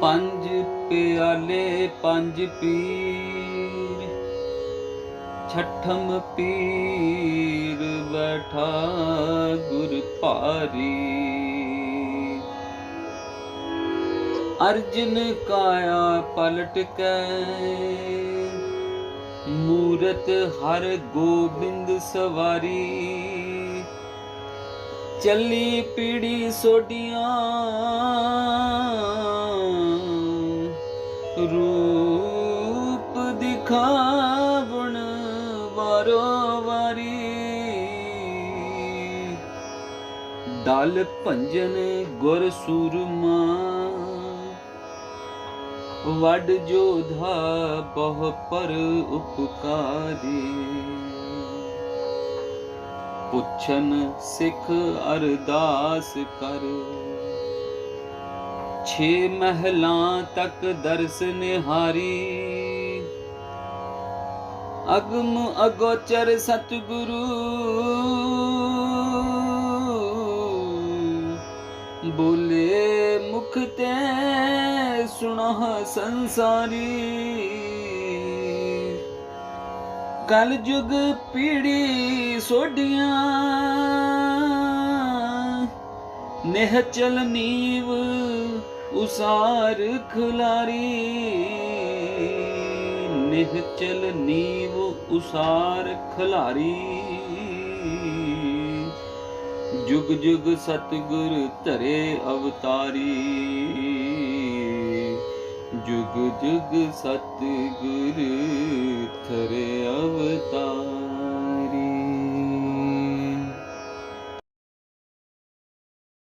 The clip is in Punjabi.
ਪੰਜ ਪਿਆਲੇ, ਪੰਜ ਪੀਰ। ਛਠਮ ਪੀਰ ਬੈਠਾ ਗੁਰ ਭਾਰੀ। ਅਰਜਨ ਕਾਇਆ ਪਲਟ ਕੇ ਮੂਰਤ ਹਰ ਗੋਬਿੰਦ ਸਵਾਰੀ। ਚੱਲੀ ਪੀੜੀ ਸੋਡੀਆਂ ਰੂਪ ਵਾਰੋ ਵਾਰੀ। ਦਲ ਭੰਜਨ ਗੁਰ ਸੂਰਮਾ, ਵੱਡ ਜੋਧਾ ਬਹੁ ਪਰ ਉਪਕਾਰੀ। ਪੁੱਛਨ ਸਿੱਖ ਅਰਦਾਸ ਕਰ। ਛੇ ਮਹਿਲਾਂ ਤੱਕ ਦਰਸ ਨਿਹਾਰੀ। ਅਗਮ ਅਗੋਚਰ ਸਤਿਗੁਰੂ। ਬੋਲੇ ਮੁਖ ਤੇ ਸੁਣਾ ਸੰਸਾਰੀ। ਕਲ ਯੁਗ ਪੀੜੀ ਸੋਡੀਆਂ ਨਹਿ ਚਲ ਨੀਵ ਉਸਾਰ ਖੁਲਾਰੀ। ਨਿਹ ਚਲ ਨੀਵ ਉਸਾਰ ਖਲਾਰੀ। ਜੁਗ ਜੁਗ ਸਤਿਗੁਰ ਧਰੇ ਅਵਤਾਰੀ। ਜੁਗ ਜੁਗ ਸਤਿਗੁਰ ਧਰੇ